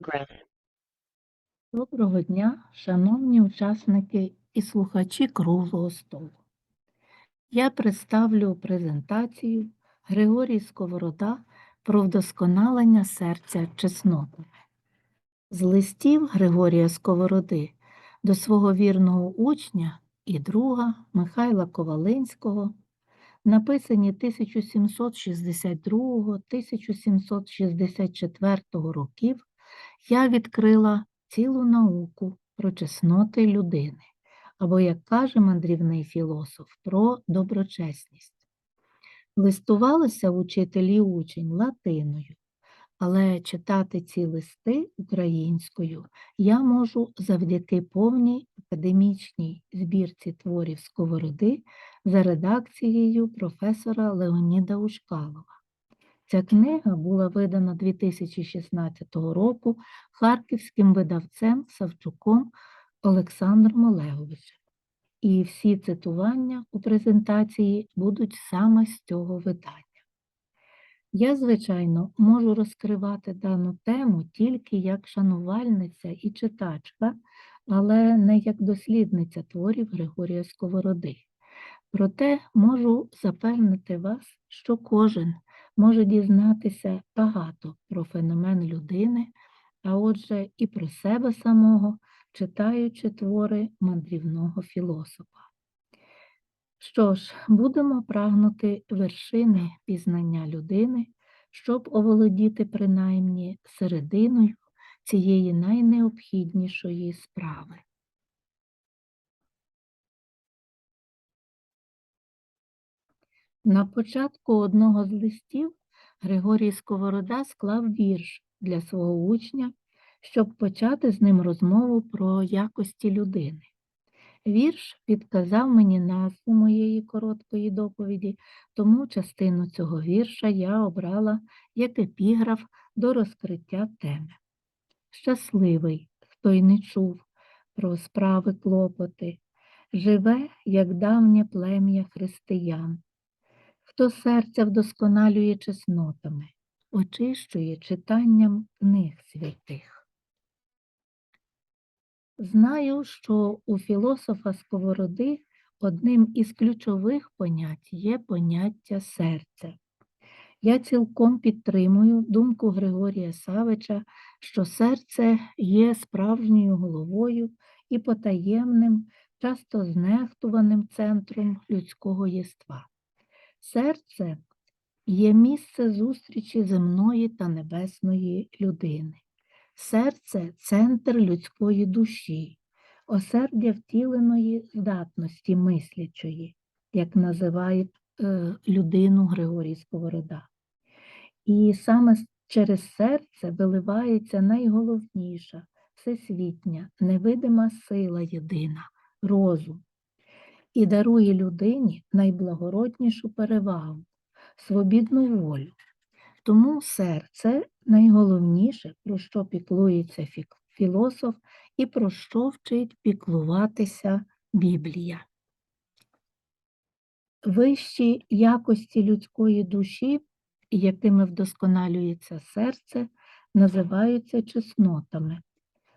Program. Доброго дня, шановні учасники і слухачі круглого столу. Я представлю презентацію Григорій Сковорода про вдосконалення серця чесноти. З листів Григорія Сковороди до свого вірного учня і друга Михайла Ковалинського, написані 1762-1764 років, я відкрила цілу науку про чесноти людини, або, як каже мандрівний філософ, про доброчесність. Листувалися учитель і учень латиною, але читати ці листи українською я можу завдяки повній академічній збірці творів Сковороди за редакцією професора Леоніда Ушкалова. Ця книга була видана 2016 року харківським видавцем Савчуком Олександром Олеговичем. І всі цитування у презентації будуть саме з цього видання. Я, звичайно, можу розкривати дану тему тільки як шанувальниця і читачка, але не як дослідниця творів Григорія Сковороди. Проте можу запевнити вас, що кожен може дізнатися багато про феномен людини, а отже, і про себе самого, читаючи твори мандрівного філософа. Що ж, будемо прагнути вершини пізнання людини, щоб оволодіти принаймні серединою цієї найнеобхіднішої справи. На початку одного з листів Григорій Сковорода склав вірш для свого учня, щоб почати з ним розмову про якості людини. Вірш підказав мені назву моєї короткої доповіді, тому частину цього вірша я обрала як епіграф до розкриття теми. Щасливий, хто й не чув про справи клопоти, живе, як давнє плем'я християн, хто серця вдосконалює чеснотами, очищує читанням книг святих. Знаю, що у філософа Сковороди одним із ключових понять є поняття серця. Я цілком підтримую думку Григорія Савича, що серце є справжньою головою і потаємним, часто знехтуваним центром людського єства. Серце є місце зустрічі земної та небесної людини. Серце центр людської душі, осердя втіленої здатності мислячої, як називає е, людину Григорій Сковорода. І саме через серце виливається найголовніша, всесвітня, невидима сила єдина, розум, і дарує людині найблагороднішу перевагу, свобідну волю. Тому серце найголовніше, про що піклується філософ і про що вчить піклуватися Біблія. Вищі якості людської душі, якими вдосконалюється серце, називаються чеснотами.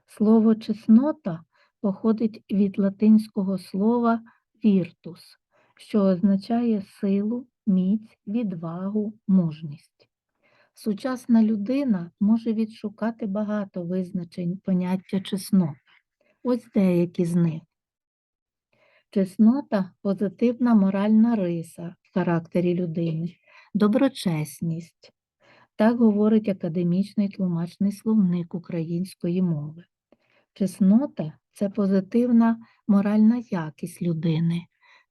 Слово чеснота походить від латинського слова віртус, що означає силу, міць, відвагу, мужність. Сучасна людина може відшукати багато визначень поняття чеснот. Ось деякі з них. Чеснота позитивна моральна риса в характері людини, доброчесність. Так говорить академічний тлумачний словник української мови. Чеснота це позитивна моральна якість людини.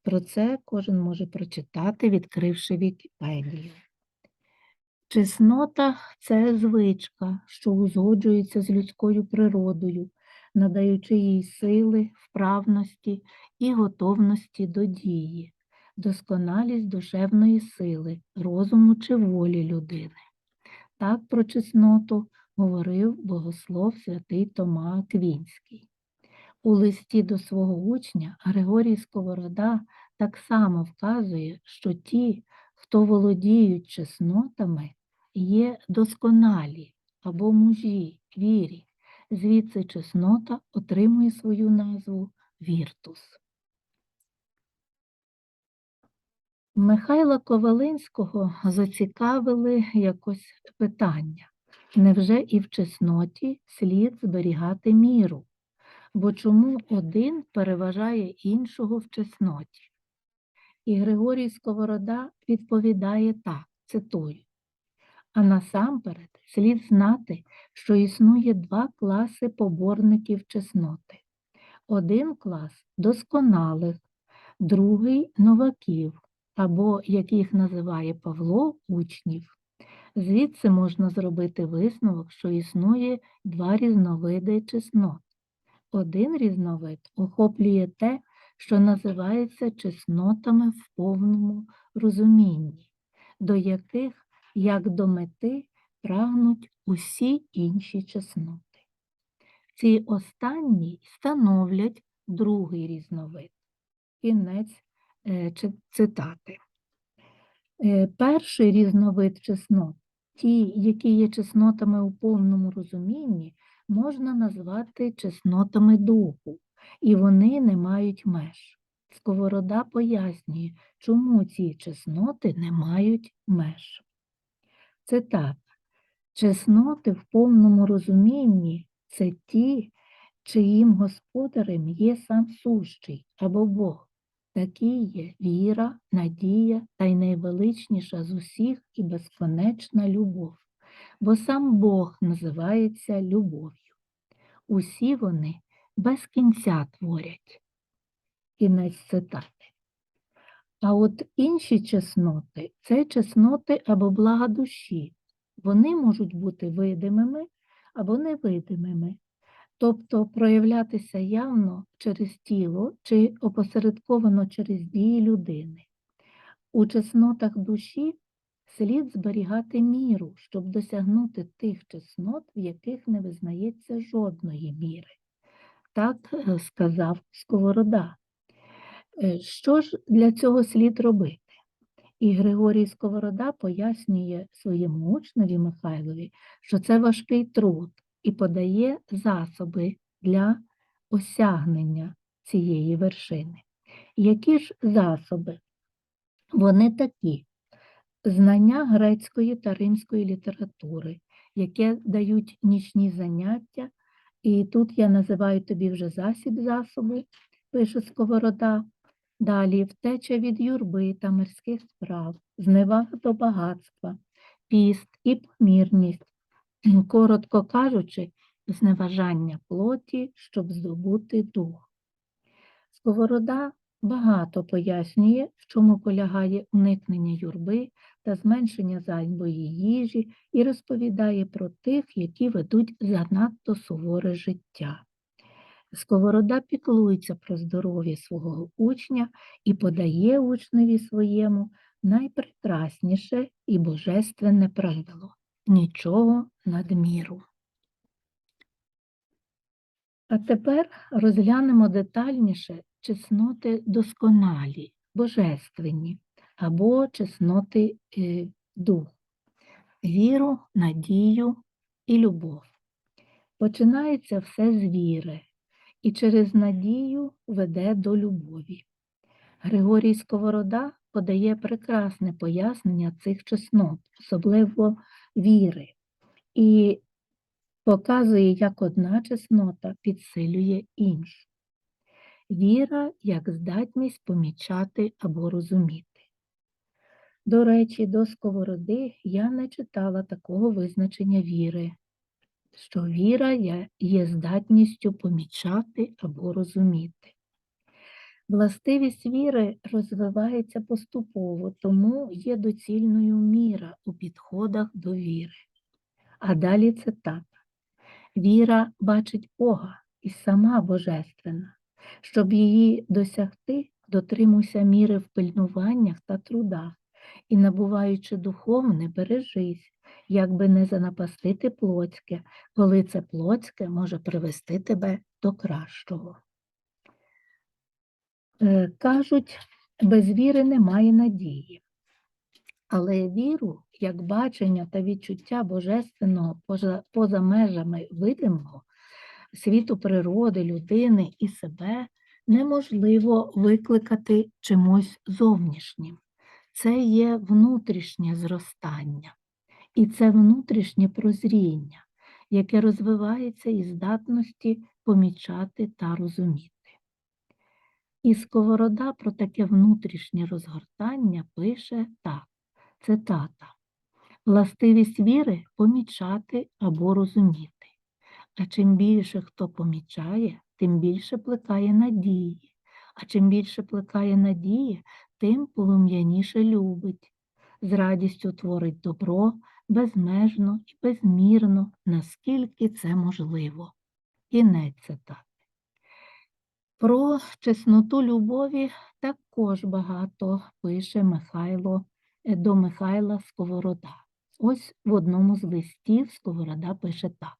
Про це кожен може прочитати, відкривши Вікіпедію. Чеснота це звичка, що узгоджується з людською природою, надаючи їй сили, вправності і готовності до дії, досконалість душевної сили, розуму чи волі людини. Так про чесноту говорив богослов святий Тома Аквінський. У листі до свого учня Григорій Сковорода так само вказує, що ті, хто володіють чеснотами, є досконалі або мужі, вірі. Звідси чеснота отримує свою назву віртус. Михайла Ковалинського зацікавили якось питання. Невже і в чесноті слід зберігати міру? Бо чому один переважає іншого в чесноті? І Григорій Сковорода відповідає так, цитую. А насамперед слід знати, що існує два класи поборників чесноти. Один клас досконалих, другий новаків, або, як їх називає Павло, учнів. Звідси можна зробити висновок, що існує два різновиди чеснот. Один різновид охоплює те, що називається чеснотами в повному розумінні, до яких, як до мети, прагнуть усі інші чесноти. Ці останні становлять другий різновид. Кінець е, цитати. Е, Перший різновид чеснот, ті, які є чеснотами у повному розумінні, можна назвати чеснотами духу, і вони не мають меж. Сковорода пояснює, чому ці чесноти не мають меж. Цитата. Чесноти в повному розумінні це ті, чиїм господарем є сам сущий або Бог. Такі є віра, надія та й найвеличніша з усіх і безконечна любов, бо сам Бог називається любов'ю. Усі вони без кінця творять. Кінець цитати. А от інші чесноти це чесноти або блага душі. Вони можуть бути видимими або невидимими, тобто проявлятися явно через тіло чи опосередковано через дії людини. У чеснотах душі слід зберігати міру, щоб досягнути тих чеснот, в яких не визнається жодної міри. Так е, сказав Сковорода. Е, Що ж для цього слід робити? І Григорій Сковорода пояснює своєму учневі Михайлові, що це важкий труд і подає засоби для осягнення цієї вершини. Які ж засоби? Вони такі: знання грецької та римської літератури, яке дають нічні заняття, і тут я називаю тобі вже засіб засоби, пише Сковорода. Далі втеча від юрби та мирських справ, зневага до багатства, піст і помірність, коротко кажучи, зневажання плоті, щоб здобути дух. Сковорода багато пояснює, в чому полягає уникнення юрби та зменшення зайвої їжі, і розповідає про тих, які ведуть занадто суворе життя. Сковорода піклується про здоров'я свого учня і подає учневі своєму найпрекрасніше і божественне правило нічого надміру. А тепер розглянемо детальніше чесноти досконалі, божественні або чесноти е, дух, віру, надію і любов. Починається все з віри і через надію веде до любові. Григорій Сковорода подає прекрасне пояснення цих чеснот, особливо віри, і показує, як одна чеснота підсилює іншу. Віра як здатність помічати або розуміти. До речі, до сковороди я не читала такого визначення віри, що віра є, здатністю помічати або розуміти. Властивість віри розвивається поступово, тому є доцільною міра у підходах до віри. А далі цитата. Віра бачить Бога і сама божественна. Щоб її досягти, дотримуйся міри в пильнуваннях та трудах, і, набуваючи духовне, бережись, якби не занапастити плотське, коли це плотське може привести тебе до кращого. Е, Кажуть, без віри немає надії. Але віру, як бачення та відчуття божественного поза, поза межами видимого, світу природи, людини і себе неможливо викликати чимось зовнішнім. Це є внутрішнє зростання, і це внутрішнє прозріння, яке розвивається із здатності помічати та розуміти. І Сковорода про таке внутрішнє розгортання пише так, цитата. Властивість віри помічати або розуміти. А чим більше хто помічає, тим більше плекає надії. А чим більше плекає надії, тим полум'яніше любить. З радістю творить добро безмежно і безмірно, наскільки це можливо. Кінець цитати. Про чесноту любові також багато пише Михайло е, до Михайла Сковорода. Ось в одному з листів Сковорода пише так.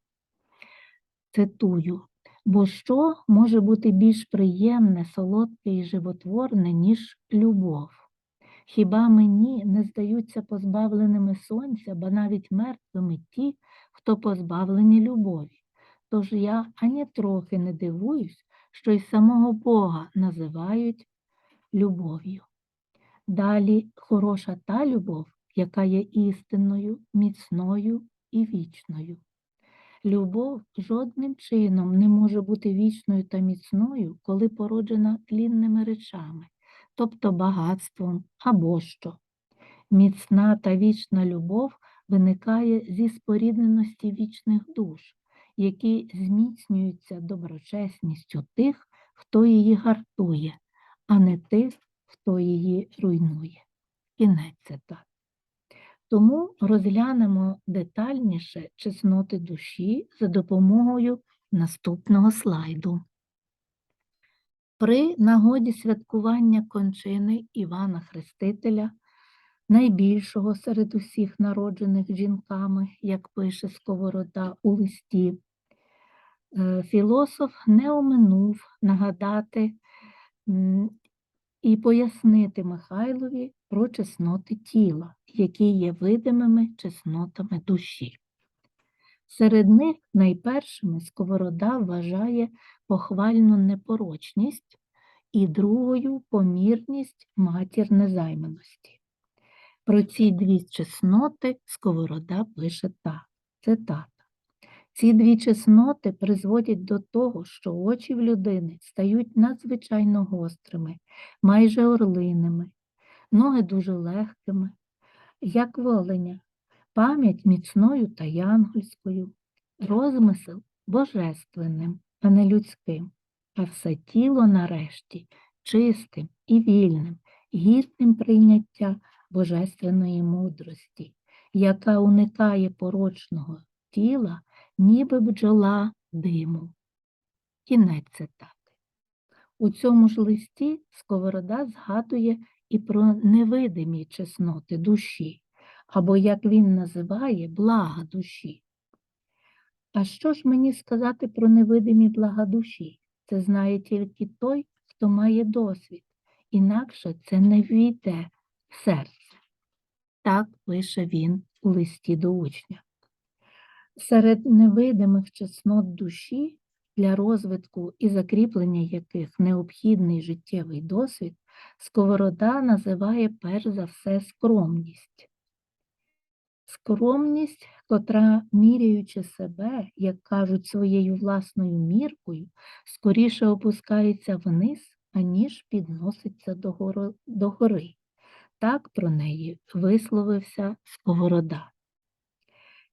Цитую, бо що може бути більш приємне, солодке і животворне, ніж любов? Хіба мені не здаються позбавленими сонця, ба навіть мертвими ті, хто позбавлені любові? Тож я ані трохи не дивуюсь, що й самого Бога називають любов'ю. Далі хороша та любов, яка є істинною, міцною і вічною. Любов жодним чином не може бути вічною та міцною, коли породжена тлінними речами, тобто багатством або що. Міцна та вічна любов виникає зі спорідненості вічних душ, які зміцнюються доброчесністю тих, хто її гартує, а не тих, хто її руйнує. Кінець цитати. Тому розглянемо детальніше чесноти душі за допомогою наступного слайду. При нагоді святкування кончини Івана Хрестителя, найбільшого серед усіх народжених жінками, як пише Сковорода у листі, е, філософ не оминув нагадати і пояснити Михайлові про чесноти тіла, які є видимими чеснотами душі. Серед них найпершими Сковорода вважає похвальну непорочність і другою помірність матір незайманості. Про ці дві чесноти Сковорода пише так, цитата. Ці дві чесноти призводять до того, що очі в людини стають надзвичайно гострими, майже орлиними, ноги дуже легкими, як воленя, пам'ять міцною та янгольською, розмисел божественним, а не людським, а все тіло нарешті чистим і вільним, гідним прийняття божественної мудрості, яка уникає порочного тіла ніби бджола диму. Кінець цитати. У цьому ж листі Сковорода згадує і про невидимі чесноти душі, або, як він називає, блага душі. А що ж мені сказати про невидимі блага душі? Це знає тільки той, хто має досвід, інакше це не війде в серце. Так пише він у листі до учня. Серед невидимих чеснот душі, для розвитку і закріплення яких необхідний життєвий досвід, Сковорода називає перш за все скромність. Скромність, котра, міряючи себе, як кажуть, своєю власною міркою, скоріше опускається вниз, аніж підноситься до гори. Так про неї висловився Сковорода.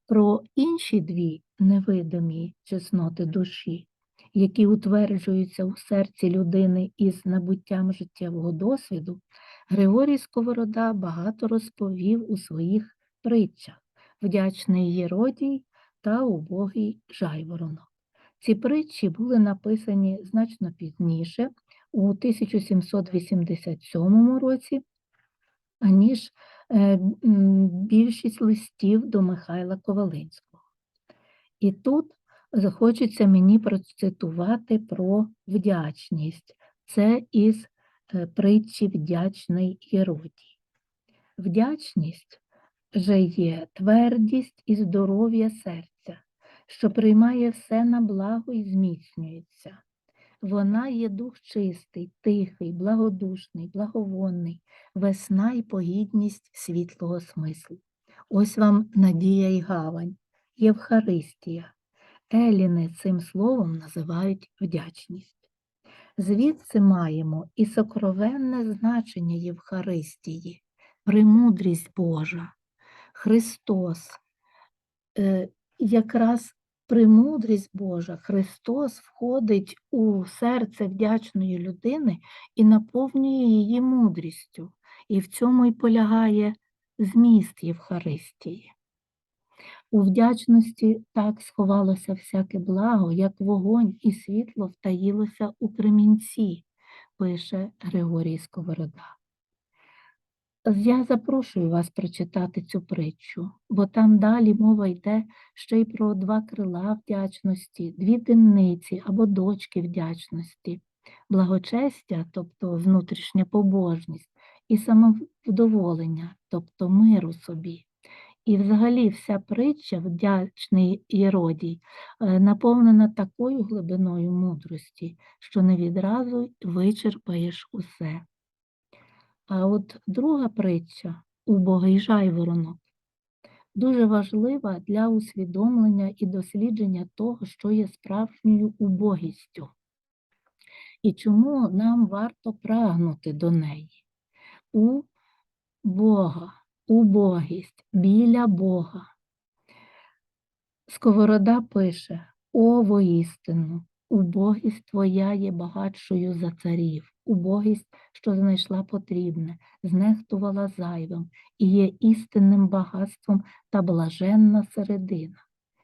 Про інші дві невидимі чесноти душі, які утверджуються у серці людини із набуттям життєвого досвіду, Григорій Сковорода багато розповів у своїх притчах вдячний Єродій та убогий Жайворонок. Ці притчі були написані значно пізніше, у 1787 році, аніж більшість листів до Михайла Ковалинського. І тут захочеться мені процитувати про вдячність. Це із е, притчі Вдячний Єродій. Вдячність же є твердість і здоров'я серця, що приймає все на благо і зміцнюється. Вона є дух чистий, тихий, благодушний, благовонний, весна і погідність світлого смислу. Ось вам надія і гавань, Євхаристія. Еліни цим словом називають вдячність. Звідси маємо і сокровенне значення Євхаристії, премудрість Божа, Христос. Е, Якраз премудрість Божа, Христос входить у серце вдячної людини і наповнює її мудрістю. І в цьому й полягає зміст Євхаристії. У вдячності так сховалося всяке благо, як вогонь і світло втаїлося у кремінці, пише Григорій Сковорода. Я запрошую вас прочитати цю притчу, бо там далі мова йде ще й про два крила вдячності, дві динниці або дочки вдячності, благочестя, тобто внутрішня побожність, і самовдоволення, тобто миру собі. І взагалі вся притча, вдячний Єродій, е, наповнена такою глибиною мудрості, що не відразу вичерпаєш усе. А от друга притча убогий жайворонок дуже важлива для усвідомлення і дослідження того, що є справжньою убогістю, і чому нам варто прагнути до неї. У Бога, убогість, біля Бога. Сковорода пише: О воістину, убогість твоя є багатшою за царів, убогість, що знайшла потрібне, знехтувала зайвим і є істинним багатством та блаженна середина,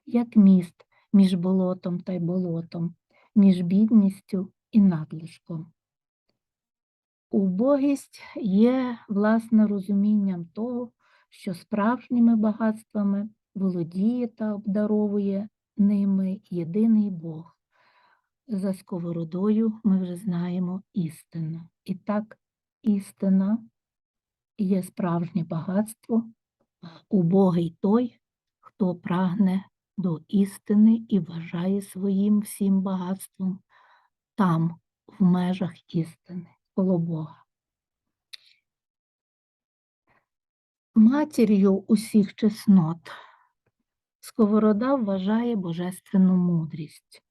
як міст між болотом та й болотом, між бідністю і надлишком. Убогість є власне розумінням того, що справжніми багатствами володіє та обдаровує ними єдиний Бог. За сковородою ми вже знаємо істину. І так, істина є справжнє багатство, убогий той, хто прагне до істини і вважає своїм всім багатством там, в межах істини, коло Бога. Матір'ю усіх чеснот Сковорода вважає божественну мудрість.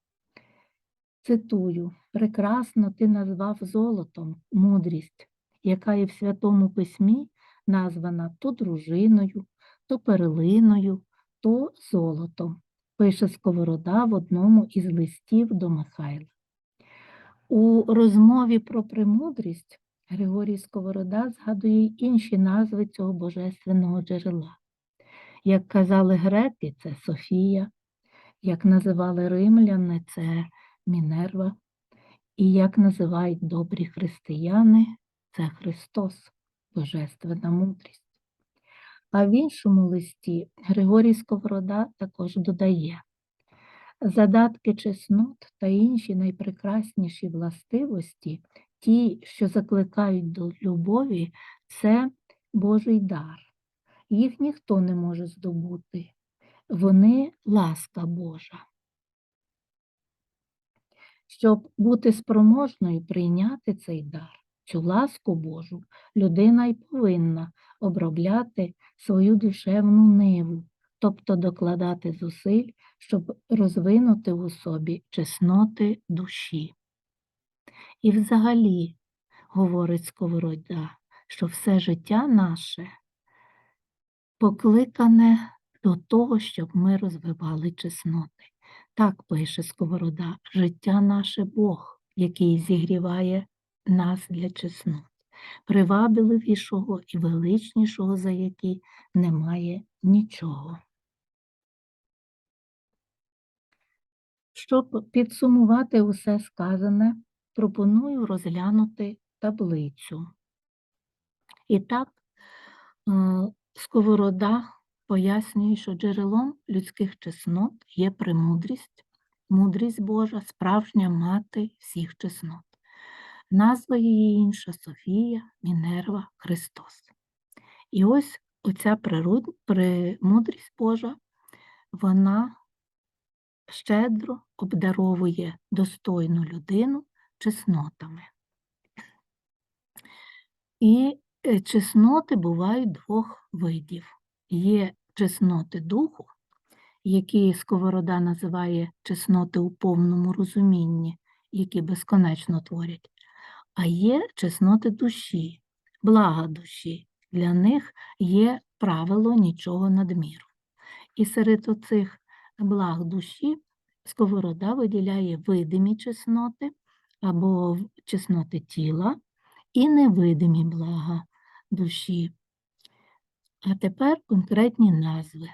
Цитую, прекрасно ти назвав золотом мудрість, яка і в Святому Письмі названа то дружиною, то перлиною, то золотом, пише Сковорода в одному із листів до Михайла. У розмові про премудрість Григорій Сковорода згадує й інші назви цього божественного джерела. Як казали греки, це Софія, як називали римляни, це Мінерва, і як називають добрі християни, це Христос, Божественна мудрість. А в іншому листі Григорій Сковорода також додає задатки чеснот та інші найпрекрасніші властивості, ті, що закликають до любові, це Божий дар. Їх ніхто не може здобути. Вони ласка Божа. Щоб бути спроможною прийняти цей дар, цю ласку Божу, людина й повинна обробляти свою душевну ниву, тобто докладати зусиль, щоб розвинути в собі чесноти душі. І взагалі, говорить Сковорода, що все життя наше покликане до того, щоб ми розвивали чесноти. Так пише Сковорода, життя наше Бог, який зігріває нас для чеснот, привабливішого і величнішого, за який немає нічого. Щоб підсумувати усе сказане, пропоную розглянути таблицю. І так, е, Сковорода пояснює, що джерелом людських чеснот є премудрість, мудрість Божа, справжня мати всіх чеснот. Назва її інша Софія, Мінерва, Христос. І ось оця прируд- премудрість Божа, вона щедро обдаровує достойну людину чеснотами. І е, чесноти бувають двох видів. Є чесноти духу, які Сковорода називає чесноти у повному розумінні, які безконечно творять, а є чесноти душі, блага душі. Для них є правило нічого надміру. І серед оцих благ душі Сковорода виділяє видимі чесноти або чесноти тіла і невидимі блага душі. А тепер конкретні назви.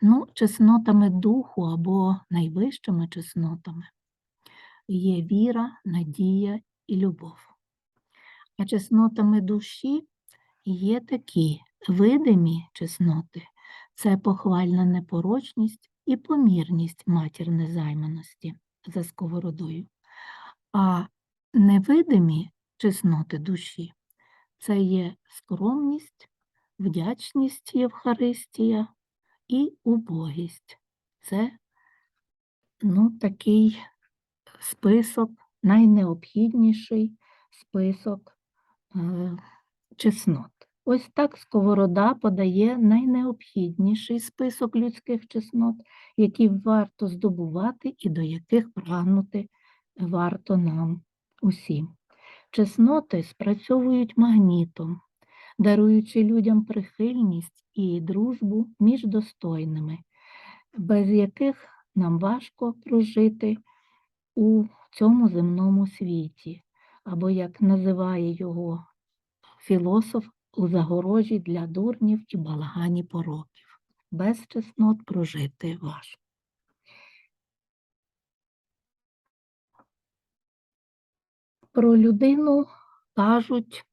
Ну, чеснотами духу або найвищими чеснотами є віра, надія і любов. А чеснотами душі є такі видимі чесноти це похвальна непорочність і помірність матір незайманості за сковородою. А невидимі чесноти душі це є скромність, вдячність Євхаристія і убогість. Це ну, такий список, найнеобхідніший список е, чеснот. Ось так Сковорода подає найнеобхідніший список людських чеснот, які варто здобувати і до яких прагнути варто нам усім. Чесноти спрацьовують магнітом, даруючи людям прихильність і дружбу між достойними, без яких нам важко прожити у цьому земному світі, або, як називає його філософ, у загорожі для дурнів і балагані пороків. Без чеснот прожити важко. Про людину кажуть,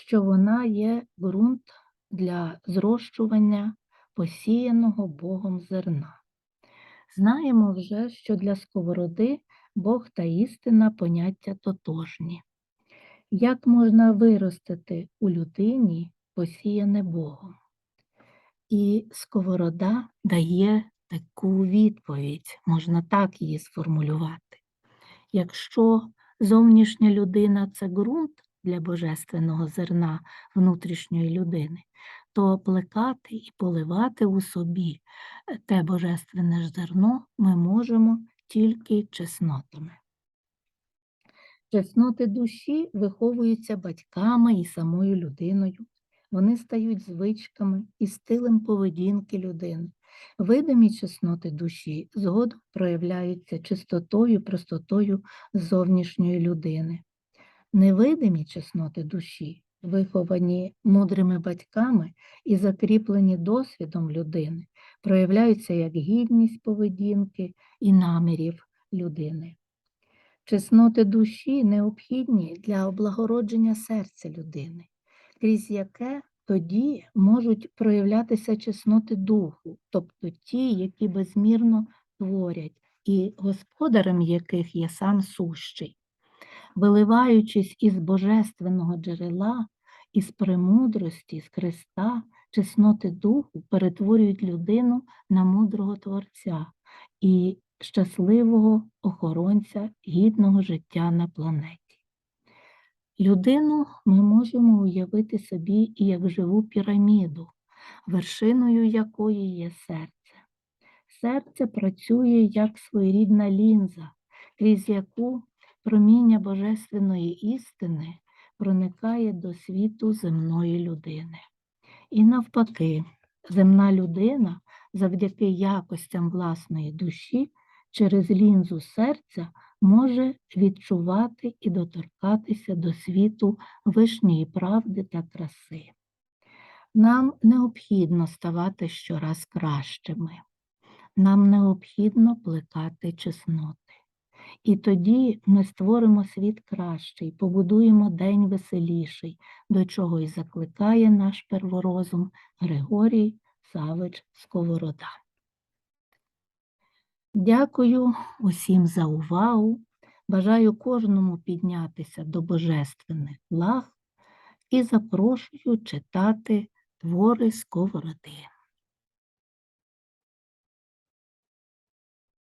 що вона є ґрунт для зрощування посіяного Богом зерна. Знаємо вже, що для сковороди Бог та істина поняття тотожні. Як можна виростити у людині посіяне Богом? І сковорода дає таку відповідь, можна так її сформулювати. Якщо зовнішня людина це ґрунт для божественного зерна внутрішньої людини, то плекати і поливати у собі е, те божественне зерно ми можемо тільки чеснотами. Чесноти душі виховуються батьками і самою людиною. Вони стають звичками і стилем поведінки людини. Видимі чесноти душі згодом проявляються чистотою, простотою зовнішньої людини. Невидимі чесноти душі, виховані мудрими батьками і закріплені досвідом людини, проявляються як гідність поведінки і намірів людини. Чесноти душі необхідні для облагородження серця людини, крізь яке тоді можуть проявлятися чесноти духу, тобто ті, які безмірно творять, і господарем яких є сам сущий. Виливаючись із божественного джерела, із премудрості, з Христа, чесноти духу перетворюють людину на мудрого Творця і щасливого охоронця гідного життя на планеті. Людину ми можемо уявити собі і як живу піраміду, вершиною якої є серце. Серце працює як своєрідна лінза, крізь яку проміння божественної істини проникає до світу земної людини. І навпаки, земна людина завдяки якостям власної душі через лінзу серця може відчувати і доторкатися до світу вишньої правди та краси. Нам необхідно ставати щораз кращими, нам необхідно плекати чесноти. І тоді ми створимо світ кращий, побудуємо день веселіший, до чого й закликає наш перворозум Григорій Савич Сковорода. Дякую усім за увагу. Бажаю кожному піднятися до божественних благ і запрошую читати твори сковороди.